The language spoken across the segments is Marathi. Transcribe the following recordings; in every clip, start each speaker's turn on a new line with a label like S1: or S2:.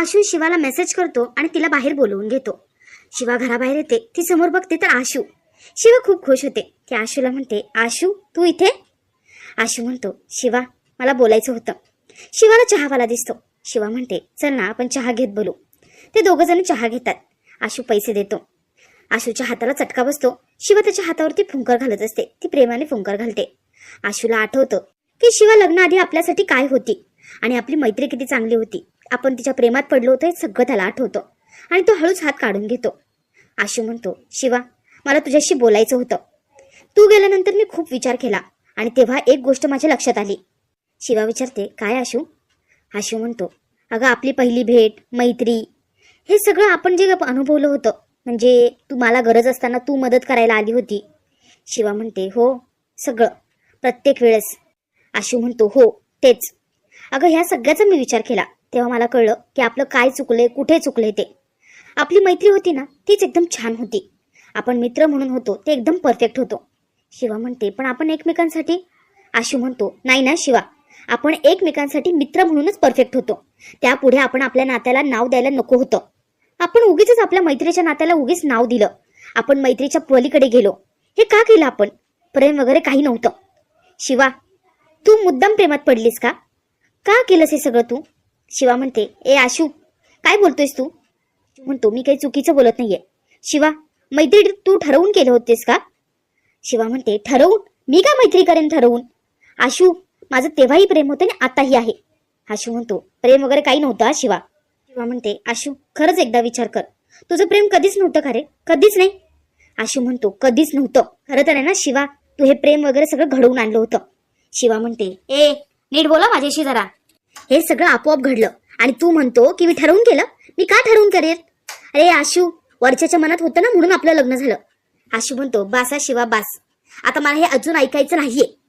S1: आशू शिवाला मेसेज करतो आणि तिला बाहेर बोलवून घेतो. शिवा घराबाहेर येते. ती समोर बघते तर आशू. शिवा खूप खुश होते. ती आशूला म्हणते आशू तू इथे? आशू म्हणतो शिवा मला बोलायचं होतं. शिवाला चहावाला दिसतो. शिवा म्हणते चल ना आपण चहा घेत बोलू. ते दोघं जण चहा घेतात. आशू पैसे देतो. आशूच्या हाताला चटका बसतो. शिवा त्याच्या हातावरती फुंकर घालत असते. ती प्रेमाने फुंकर घालते. आशूला आठवतं की शिवा लग्नाआधी आपल्यासाठी काय होती आणि आपली मैत्री किती चांगली होती. आपण तिच्या प्रेमात पडलो होतो हे सगळं त्याला आठवतं. आणि तो हळूच हात काढून घेतो. आशू म्हणतो शिवा मला तुझ्याशी बोलायचं होतं. तू गेल्यानंतर मी खूप विचार केला आणि तेव्हा एक गोष्ट माझ्या लक्षात आली. शिवा विचारते काय आशू? आशू म्हणतो अगं आपली पहिली भेट मैत्री हे सगळं आपण जे अनुभवलं होतं म्हणजे तू मला गरज असताना तू मदत करायला आली होती. शिवा म्हणते हो सगळं प्रत्येक वेळेस. आशू म्हणतो हो तेच. अगं ह्या सगळ्याचा मी विचार केला. तेव्हा मला कळलं की आपलं काय चुकलंय कुठे चुकलंय ते. आपली मैत्री होती ना तीच एकदम छान होती. आपण मित्र म्हणून होतो ते एकदम परफेक्ट होतो. शिवा म्हणते पण आपण एकमेकांसाठी? आशू म्हणतो नाही ना शिवा. आपण एकमेकांसाठी मित्र म्हणूनच परफेक्ट होतो. त्यापुढे आपण आपल्या नात्याला नाव द्यायला नको होतं. आपण उगीच आपल्या मैत्रीच्या नात्याला उगीच नाव दिलं. आपण मैत्रीच्या पलीकडे गेलो. हे का केलं आपण? प्रेम वगैरे काही नव्हतं. शिवा तू मुद्दाम प्रेमात पडलीस का? का केलंस हे सगळं तू? शिवा म्हणते ए आशू काय बोलतोयस तू? म्हणतो मी काही चुकीचं बोलत नाहीये. शिवा मैत्री तू ठरवून केलं होतेस का? शिवा म्हणते ठरवून? मी का मैत्री करेन ठरवून? आशू माझं तेव्हाही प्रेम होतं आणि आताही आहे. आशू म्हणतो प्रेम वगैरे काही नव्हतं शिवा. शिवा म्हणते आशू खरंच एकदा विचार कर. तुझं प्रेम कधीच नव्हतं का रे? कधीच नाही? आशू म्हणतो कधीच नव्हतं. खरं तर आहे ना शिवा तू हे प्रेम वगैरे सगळं घडवून आणलं होतं. शिवा म्हणते ए नीट बोला माझ्याशी जरा. हे सगळं आपोआप घडलं. आणि तू म्हणतो की मी ठरवून केलं. मी का ठरवून करेल? अरे आशू वरच्याच्या मनात होतं ना म्हणून आपलं लग्न झालं. आशू म्हणतो बासा शिवा बास. आता मला हे अजून ऐकायचं नाहीये.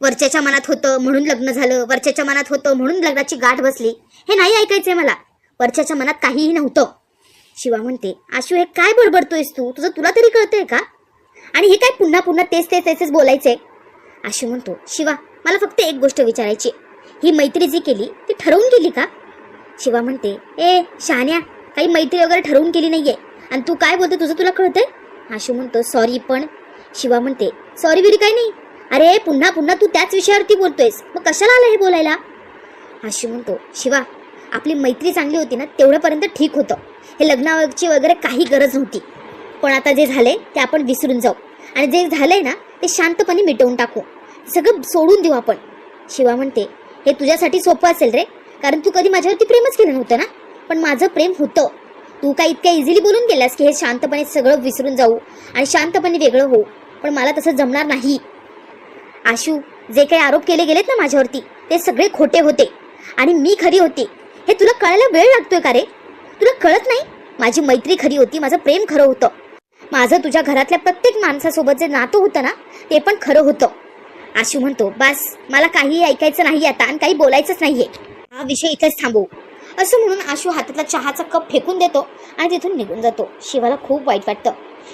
S1: वरच्याच्या मनात होतं म्हणून लग्न झालं. वरच्याच्या मनात होतं म्हणून लग्नाची गाठ बसली. हे नाही ऐकायचंय मला. वरच्याच्या मनात काहीही नव्हतं. शिवा म्हणते आशू हे काय बडबडतोयस तू? तुझं तुला तरी कळतंय का? आणि हे काय पुन्हा पुन्हा तेच तेच तेच बोलायचंय. आशू म्हणतो शिवा मला फक्त एक गोष्ट विचारायची ही मैत्री जी केली ती ठरवून केली का? शिवा म्हणते ए शान्या काही मैत्री वगैरे ठरवून केली नाहीये. आणि तू काय बोलते तुझं तुला कळतंय? आशू म्हणतो सॉरी पण. शिवा म्हणते सॉरी बिरी काय नाही. अरे पुन्हा पुन्हा तू त्याच विषयावरती बोलतोयस. मग कशाला आलं हे बोलायला? आशू म्हणतो शिवा आपली मैत्री चांगली होती ना तेवढ्यापर्यंत ठीक होतं. हे लग्नाची वगैरे काही गरज नव्हती. पण आता जे झाले ते आपण विसरून जाऊ. आणि जे झालंय ना ते शांतपणे मिटवून टाकू. सगळं सोडून देऊ आपण. शिवा म्हणते हे तुझ्यासाठी सोपं असेल रे. कारण तू कधी माझ्यावरती प्रेमच केलं नव्हतं ना? पण माझं प्रेम होतं. तू काय इतक्या इझिली बोलून गेलास की हे शांतपणे सगळं विसरून जाऊ आणि शांतपणे वेगळं होऊ. पण मला तसं जमणार नाही. आशू जे काही आरोप केले गेलेत ना माझ्यावरती ते सगळे खोटे होते. आणि मी खरी होती. हे तुला कळायला वेळ लागतोय का रे? तुला कळत नाही? माझी मैत्री खरी होती माझं प्रेम खरं होतं. माझं तुझ्या घरातल्या प्रत्येक माणसासोबत जे नातं होतं ना ते पण खरं होतं. आशू म्हणतो बस मला काही ऐकायचं नाही आता आणि काही बोलायचंच नाहीये. हा विषय इथेच थांबवू असं म्हणून आशू हातातला चहाचा कप फेकून देतो आणि तिथून निघून जातो. शिवाला खूप वाईट वाटतं.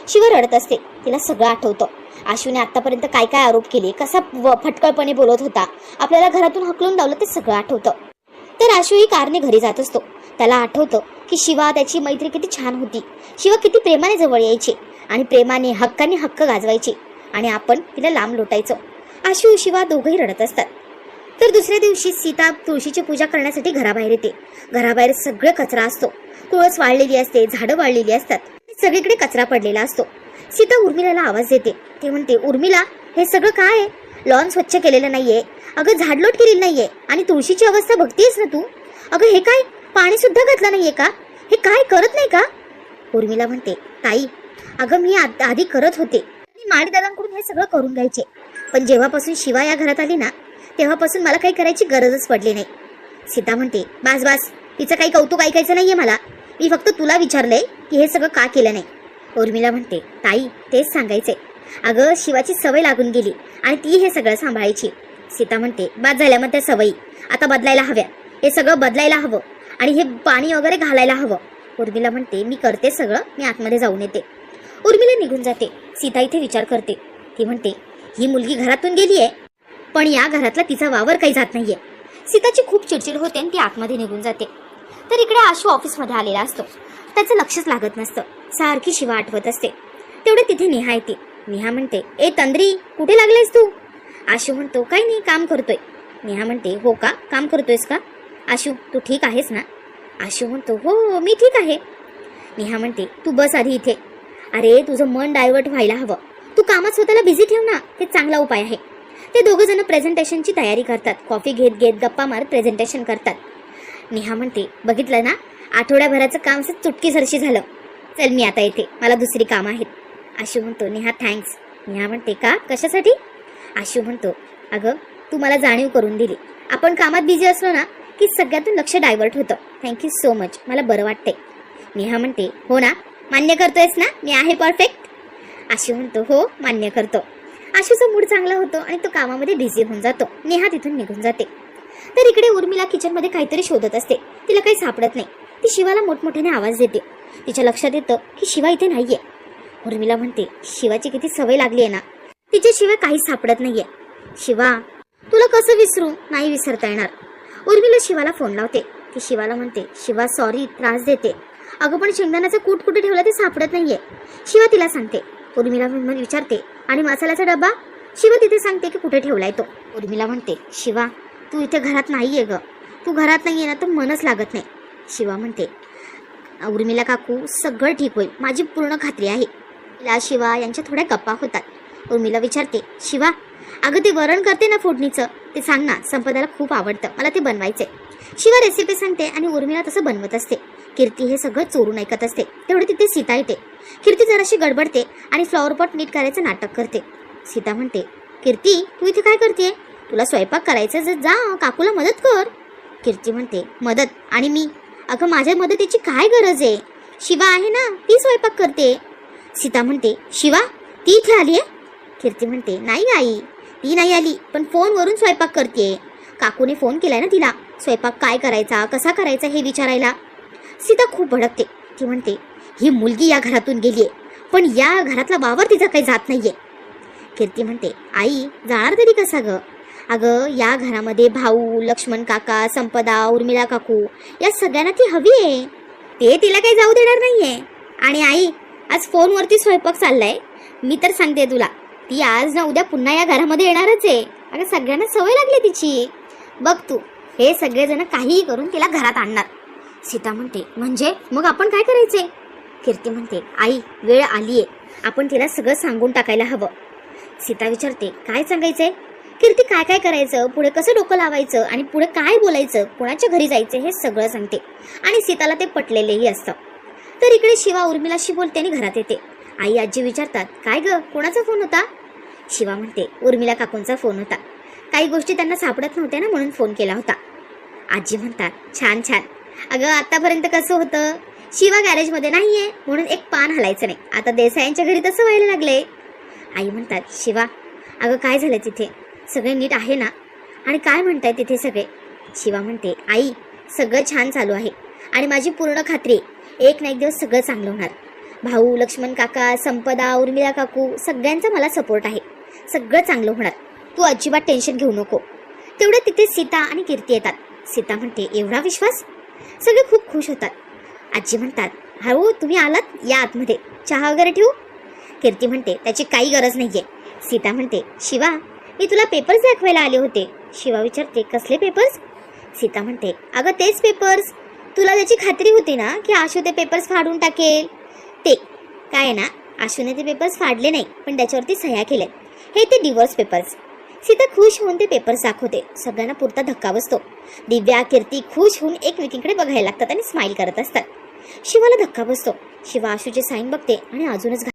S1: शिवा रडत असते. तिला सगळं आठवतं. आशूने आतापर्यंत काय काय आरोप केले कसा व- फटकळपणे बोलत होता आपल्याला घरातून हकलून लावलं ते सगळं आठवतं. तर आशू ही कारने घरी जात असतो. त्याला आठवतं की शिवा त्याची मैत्री किती छान होती. शिवा किती प्रेमाने जवळ यायचे आणि प्रेमाने हक्काने हक्क गाजवायचे आणि आपण तिला लांब लोटायचं. आशू शिवा दोघंही रडत असतात. तर दुसऱ्या दिवशी सीता तुळशीची पूजा करण्यासाठी घराबाहेर येते. घराबाहेर सगळे कचरा असतो. तुळस वाळलेली असते झाडं वाळलेली असतात. सगळीकडे कचरा पडलेला असतो. सीता उर्मिलाला आवाज देते. ते म्हणते उर्मिला हे सगळं काय आहे? लॉन स्वच्छ केलेलं नाहीये. अगं झाडलोट केलेली नाहीये. आणि तुळशीची अवस्था बघतीयस ना तू? अगं हे काय? पाणी सुद्धा घातलं नाहीये का? हे काय? करत नाही का? उर्मिला म्हणते ताई अगं मी आधी करत होते. मी माळीदारांकडून हे सगळं करून घ्यायचे. पण जेव्हापासून शिवा या घरात आली ना तेव्हापासून मला काही करायची गरजच पडली नाही. सीता म्हणते बास बास तिचं काही कौतुक ऐकायचं नाहीये मला. मी फक्त तुला विचारलंय की हे सगळं का केलं नाही. उर्मिला म्हणते ताई तेच सांगायचंय. अगं शिवाची सवय लागून गेली आणि ती हे सगळं सांभाळायची. सीता म्हणते बाद झाल्या मग त्या सवयी. आता बदलायला हव्या. हे सगळं बदलायला हवं आणि हे पाणी वगैरे घालायला हवं. उर्मिला म्हणते मी करते सगळं. मी आतमध्ये जाऊन येते. उर्मिला निघून जाते. सीता इथे विचार करते. ती म्हणते ही मुलगी घरातून गेली आहे. पण या घरातला तिचा वावर काही जात नाहीये. सीताची खूप चिडचिड होते आणि ती आतमध्ये निघून जाते. तर इकडे आशू ऑफिसमध्ये आलेला असतो. त्याचं लक्षच लागत नसतं. सारखी शिवा आठवत असते. तेवढे तिथे नेहा येते. नेहा म्हणते ए तंद्री कुठे लागलेस तू? आशू म्हणतो काही नाही काम करतोय. नेहा म्हणते हो का? काम करतोयस का? आशू तू ठीक आहेस ना? आशू म्हणतो हो हो, मी ठीक आहे. नेहा म्हणते तू बस आधी इथे. अरे तुझं मन डायव्हर्ट व्हायला हवं. तू कामात स्वतःला बिझी ठेव ना. ते चांगला उपाय आहे. ते दोघं जण प्रेझेंटेशनची तयारी करतात. कॉफी घेत घेत गप्पा मारत प्रेझेंटेशन करतात. नेहा म्हणते बघितलं ना? आठवड्याभराचं काम असं चुटकीसरशी झालं. चल मी आता येते. मला दुसरी कामं आहेत. आशू म्हणतो नेहा थँक्स नेहा म्हणते का? कशासाठी? आशू म्हणतो अगं तू मला जाणीव करून दिली. आपण कामात बिझी असलो ना की सगळ्यातून लक्ष डायव्हर्ट होतं. थँक्यू सो मच मला बरं वाटते नेहा म्हणते हो ना? मान्य करतोयस ना? मी आहे परफेक्ट आशू म्हणतो हो मान्य करतो. आशूचा मूड चांगला होतो आणि तो कामामध्ये बिझी होऊन जातो. नेहा तिथून निघून जाते. तर इकडे उर्मिला किचनमध्ये काहीतरी शोधत असते. तिला काही सापडत नाही. ती शिवाला मोठमोठ्याने आवाज देते. तिच्या लक्षात येतं की शिवा इथे नाहीये. उर्मिला म्हणते शिवाची किती सवय लागली आहे ना. तिच्याशिवाय काही सापडत नाहीये. शिवा तुला कसं विसरू? नाही विसरता येणार. उर्मिला शिवाला फोन लावते. ती शिवाला म्हणते शिवा सॉरी त्रास देते. अगं पण शेंगदाण्याचं कूट कुठे ठेवला ते सापडत नाहीये. शिवा तिला सांगते उर्मिला म्हण- विचारते आणि मसाल्याचा डब्बा? शिवा तिथे सांगते की कुठे ठेवलाय तो. उर्मिला म्हणते शिवा तू इथे घरात नाहीये ग. तू घरात नाहीये ना तर मनच लागत नाही. शिवा म्हणते उर्मिला काकू सगळं ठीक होईल. माझी पूर्ण खात्री आहे. तिला शिवा यांच्या थोड्या गप्पा होतात. उर्मिला विचारते शिवा अगं ते वरण करते ना फोडणीचं? ते सांग ना संपदाला खूप आवडतं. मला ते बनवायचंय. शिवा रेसिपी सांगते आणि उर्मिला तसं बनवत असते. कीर्ती हे सगळं चोरून ऐकत असते. तेवढे तिथे सीता येते. कीर्ती जराशी गडबडते आणि फ्लॉवरपॉट नीट करायचं नाटक करते. सीता म्हणते कीर्ती तू इथे काय करते तुला स्वयंपाक करायचं जर जा काकूला मदत कर. कीर्ती म्हणते मदत? आणि मी? अगं माझ्या मदतीची काय गरज आहे? शिवा आहे ना ती स्वयंपाक करते. सीता म्हणते शिवा ती इथे आली आहे कीर्ती म्हणते नाही आई ती नाही आली पण फोनवरून स्वयंपाक करते काकूने फोन केलाय ना तिला स्वयंपाक काय करायचा कसा करायचा हे विचारायला. सीता खूप भडकते. ती म्हणते ही मुलगी या घरातून गेलीये पण या घरातला वावर तिचा काही जात नाहीये. कीर्ती म्हणते आई जाणार तरी कसा ग? अगं या घरामध्ये भाऊ लक्ष्मण काका संपदा उर्मिला काकू या सगळ्यांना ती हवी आहे. ते तिला काही जाऊ देणार नाहीये. आणि आई आज फोनवरती स्वयंपाक चाललाय. मी तर सांगते तुला ती आज ना उद्या पुन्हा या घरामध्ये येणारच आहे. अगं सगळ्यांना सवय लागली तिची. बघ तू हे सगळेजण काहीही करून तिला घरात आणणार. सीता म्हणते म्हणजे? मग आपण काय करायचंय कीर्ती म्हणते आई वेळ आलीये. आपण तिला सगळं सांगून टाकायला हवं. सीता विचारते काय सांगायचंय? कीर्ती काय काय करायचं? पुढे कसं डोकं लावायचं? आणि पुढे काय बोलायचं? कोणाच्या घरी जायचं हे सगळं सांगते. आणि सीताला ते पटलेलेही असतं. तर इकडे शिवा उर्मिलाशी बोलते आणि घरात येते. आई आजी विचारतात काय ग? कोणाचा फोन होता? शिवा म्हणते उर्मिला काकूंचा फोन होता. काही गोष्टी त्यांना सापडत नव्हत्या ना म्हणून फोन केला होता. आजी म्हणतात छान छान. अगं आतापर्यंत कसं होतं? शिवा गॅरेजमध्ये नाहीये म्हणून एक पान हलायचं नाही. आता देसायांच्या घरी तसं व्हायला लागले आई म्हणतात शिवा अगं काय झालं तिथे? सगळे नीट आहे ना? आणि काय म्हणताय तिथे सगळे? शिवा म्हणते आई सगळं छान चालू आहे. आणि माझी पूर्ण खात्री आहे, एक ना एक दिवस सगळं चांगलं होणार. भाऊ लक्ष्मण काका संपदा उर्मिला काकू सगळ्यांचा मला सपोर्ट आहे. सगळं चांगलं होणार. तू अजिबात टेन्शन घेऊ नको. तेवढं तिथे सीता आणि कीर्ती येतात. सीता म्हणते एवढा विश्वास? सगळे खूप खुश होतात. आजी म्हणतात हळू तुम्ही आलात या आतमध्ये. चहा वगैरे ठेवू? कीर्ती म्हणते त्याची काही गरज नाही आहे सीता म्हणते शिवा मी तुला पेपर्स दाखवायला आले होते. शिवा विचारते कसले पेपर्स सीता म्हणते अगं तेच पेपर्स तुला त्याची खात्री होती ना की आशू ते पेपर्स फाडून टाकेल? ते काय आहे ना आशूने ते पेपर्स फाडले नाही पण त्याच्यावरती सह्या केल्या हे ते डिवोर्स पेपर्स सीता खुश होऊन ते पेपर्स दाखवते. सगळ्यांना पुरता धक्का बसतो. दिव्या कीर्ती खुश होऊन एकमेकींकडे बघायला लागतात आणि स्माईल करत असतात. शिवाला धक्का बसतो. शिवा आशूचे साईन बघते आणि अजूनच